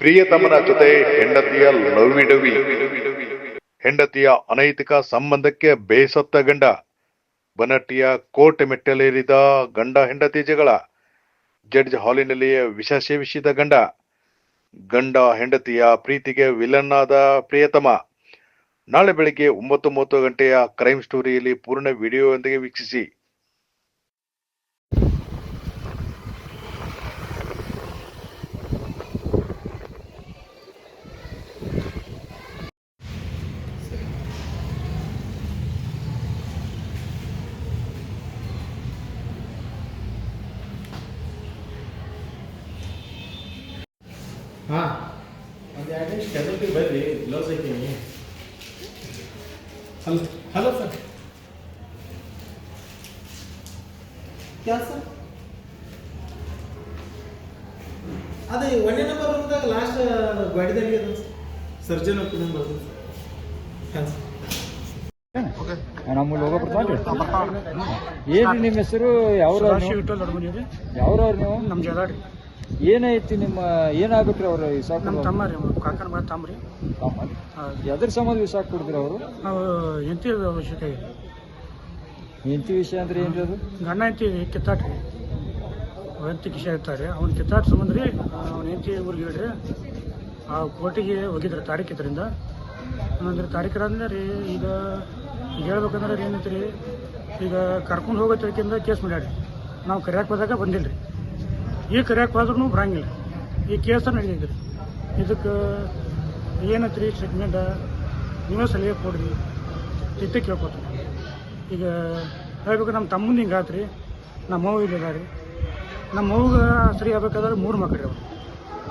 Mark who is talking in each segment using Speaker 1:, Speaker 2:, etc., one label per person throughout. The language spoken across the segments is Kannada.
Speaker 1: ಪ್ರಿಯತಮನ ಜೊತೆ ಹೆಂಡತಿಯ ಲವ್ವಿಡವಿ ಹೆಂಡತಿಯ ಅನೈತಿಕ ಸಂಬಂಧಕ್ಕೆ ಬೇಸತ್ತ ಗಂಡ. ಬನಟ್ಟಿಯ ಕೋರ್ಟ್ ಮೆಟ್ಟಲೇರಿದ ಗಂಡ ಹೆಂಡತಿ ಜಗಳ. ಜಡ್ಜ್ ಹಾಲಿನಲ್ಲಿ ವಿಷ ಸೇವಿಸಿದ ಗಂಡ. ಗಂಡ ಹೆಂಡತಿಯ ಪ್ರೀತಿಗೆ ವಿಲನ್ ಆದ ಪ್ರಿಯತಮ. ನಾಳೆ ಬೆಳಿಗ್ಗೆ ಒಂಬತ್ತು ಮೂವತ್ತು ಗಂಟೆಯ ಕ್ರೈಮ್ ಸ್ಟೋರಿಯಲ್ಲಿ ಪೂರ್ಣ ವಿಡಿಯೋಯೊಂದಿಗೆ ವೀಕ್ಷಿಸಿ.
Speaker 2: ಹಾಂ. ಒಂದು ಹಲೋ ಹಲೋ ಸರ್. ಕೆಲಸ ಅದೇ ಒಂದೇ ನಂಬರ್ ಬಂದಾಗ ಲಾಸ್ಟ್ ಗಡಿದಲ್ಲಿ ಅದು ಸರ್ಜನ್ ಹಾಕಿ ನಂಬರ್ ಕೆಲಸ
Speaker 3: ನಮ್ಮ ಲೋಗ ಏನು ನಿಮ್ಮ ಹೆಸರು?
Speaker 2: ಯಾವ್ರ
Speaker 3: ಯಾವ್ರವ್ರು ನೀವು?
Speaker 2: ನಮ್ಮ ಜಗಾಡ್ರಿ
Speaker 3: ಏನೈತಿ ನಿಮ್ಮ ಏನಾಗ್ಬೇಕ್ರಿ ಅವ್ರ ಸಾಕು
Speaker 2: ನಮ್ಮ ತಮ್ಮ ರೀ ಕಾಕನ ಮಗ ತಮ್ಮ ರೀ.
Speaker 3: ಎದ್ರ ಸಂಬಂಧ ವಿಷ ಕೊಡ್ತೀರಿ ಅವರು?
Speaker 2: ನಾವು ಎಂತಿ ಅವಶ್ಯಕ
Speaker 3: ವಿಷಯ ಅಂದ್ರೆ ಏನ್ರಿ ಅದು?
Speaker 2: ಗಂಡ ಹೆಂಡತಿ ಕಿತ್ತಾಟ ಹೆಂಡತಿ ಕಿಶ ಇರ್ತಾರೆ ಅವ್ನ ಕಿತ್ತಾಟ ಸಂಬಂಧ ರೀ ಅವ್ನ ಹೆಂಡತಿ ಊರಿಗೆ ಹೇಳ್ರಿ. ಆ ಕೋರ್ಟಿಗೆ ಹೋಗಿದ್ರು ತಾರೀಕು ಇದರಿಂದ. ಅಂದ್ರೆ ತಾರೀಕು ಅಂದ್ರೆ ರೀ ಈಗ ಈಗ ಹೇಳ್ಬೇಕಂದ್ರೆ ಏನಂತ ರೀ ಈಗ ಕರ್ಕೊಂಡು ಹೋಗೋ ತರಕಿಂದ ಕೇಸ್ ಮಾಡ್ಯಾಡ್ರಿ ನಾವು ಕರ್ಯಾಕೆ ಹೋದಾಗ ಬಂದಿಲ್ಲ ರೀ ಈಗ ಕರೆಯಕ್ಕೆ ಹೋದ್ರೂ ಬರಂಗಿಲ್ಲ. ಈ ಕೇಸ ನಡೆದಿದ್ರಿ ಇದಕ್ಕೆ ಏನತ್ರಿ ಸ್ಟೇಟ್ಮೆಂಟ್ ನೀವೇ ಸಲಹೆ ಕೊಡ್ರಿ. ಚಿತ್ತ ಕೇಳ್ಕೊತೀನಿ ಈಗ ಹೇಳ್ಬೇಕು ನಮ್ಮ ತಮ್ಮನ ಹಿಂಗೆ ಆತ್ರಿ, ನಮ್ಮ ಅವ್ವ ಇಲ್ಲಿ ಇದಾರೆ ನಮ್ಮ ಅವ್ಗೆ ಆಸರಿ ಆಗ್ಬೇಕಾದ್ರೆ ಮೂರು ಮಕ್ಳು ರೀ ಅವ್ರು.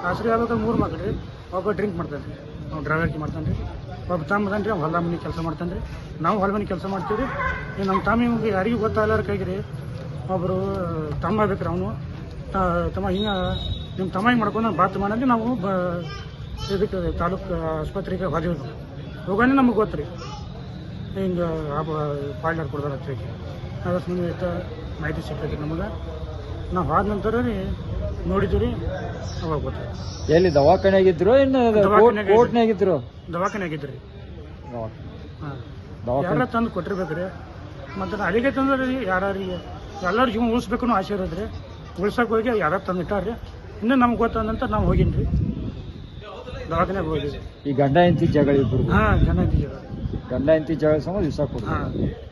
Speaker 2: ಆಸರಿ ಆಗ್ಬೇಕಾದ್ರೆ ಮೂರು ಮಕ್ಳು ರೀ ಒಬ್ಬ ಡ್ರಿಂಕ್ ಮಾಡ್ತಾನೆ ರೀ ಅವ್ನು ಡ್ರೈವರ್ಗೆ ಮಾಡ್ತಾನೆ ರೀ ಒಬ್ಬ ತಮ್ಮ ರೀ ಹೊಲ ಮನೆ ಕೆಲಸ ಮಾಡ್ತಾನೆ ರೀ ನಾವು ಹೊಲ ಮನೆ ಕೆಲಸ ಮಾಡ್ತೀವಿ ರೀ ನಮ್ಮ ತಮ್ಮ ಯಾರಿಗೂ ಗೊತ್ತಾಗಲಾರ ಕೈಗೆ ರೀ ಒಬ್ಬರು ತಮ್ಮ ಆಗ್ಬೇಕ್ರಿ ಅವನು. ತಮ್ಮ ಹಿಂಗೆ ನಿಮ್ಮ ತಮ್ಮ ಹಿಂಗೆ ಮಾಡ್ಕೊಂಡು ಬಾತ್ ಮಾಡಿ ನಾವು ಬ ಇದಕ್ಕೆ ತಾಲೂಕು ಆಸ್ಪತ್ರೆಗೆ ಹೋದಿವಿ. ಹೋಗೋಣ ನಮಗೆ ಗೊತ್ತು ರೀ. ಹಿಂಗೆ ಪಾರ್ಟ್ನರ್ ಕೊಡ್ದಾರ ಹತ್ತಿರಕ್ಕೆ ಅದಕ್ಕೆ ನಿಮ್ಗೆ ಎಷ್ಟು ಮಾಹಿತಿ ಸಿಕ್ಕೈತಿ ನಮಗೆ. ನಾವು ಹೋದ ನಂತರ ರೀ ನೋಡಿದ್ವಿ ರೀ ಅವಾಗ ಗೊತ್ತು
Speaker 3: ಎಲ್ಲಿ ದವಾಖಾನೆಯಾಗಿದ್ರು ಇನ್ನು
Speaker 2: ದವಾಖಾನೆ
Speaker 3: ಆಗಿದ್ರು
Speaker 2: ದವಾಖಾನೆ ಆಗಿದ್ರಿ ಹಾಂ. ಯಾರ ತಂದು ಕೊಟ್ಟಿರ್ಬೇಕ್ರಿ. ಮತ್ತು ಅಲ್ಲಿಗೆ ತಂದ್ರೆ ರೀ ಯಾರಿಗೆ ಎಲ್ಲರೂ ಜೀವ ಉಳಿಸ್ಬೇಕು ಆಸೆ ಇರೋದ್ರಿ. ಉಳ್ಸಕ್ಕೆ ಹೋಗಿ ಯಾರೋ ತಂದಿಟ್ಟಾರ್ರಿ? ಇನ್ನು ಇನ್ನೂ ನಮ್ಗೆ ಗೊತ್ತಾದಂತ ನಾವು ಹೋಗಿನಿ ರೀ ದವಾಖಾನೆಗೆ ಹೋಗಿದ್ವಿ.
Speaker 3: ಈ ಗಂಡ ಹೆಂಡತಿ ಜಗಳ ಇಬ್ಬರು
Speaker 2: ಹಾಂ ಜನ ಜಗಳ.
Speaker 3: ಗಂಡ ಹೆಂಡತಿ ಜಗಳ ಸಮ ದಿವಸ ಕೊಡ್ತೀರಿ.
Speaker 2: ಹಾಂ.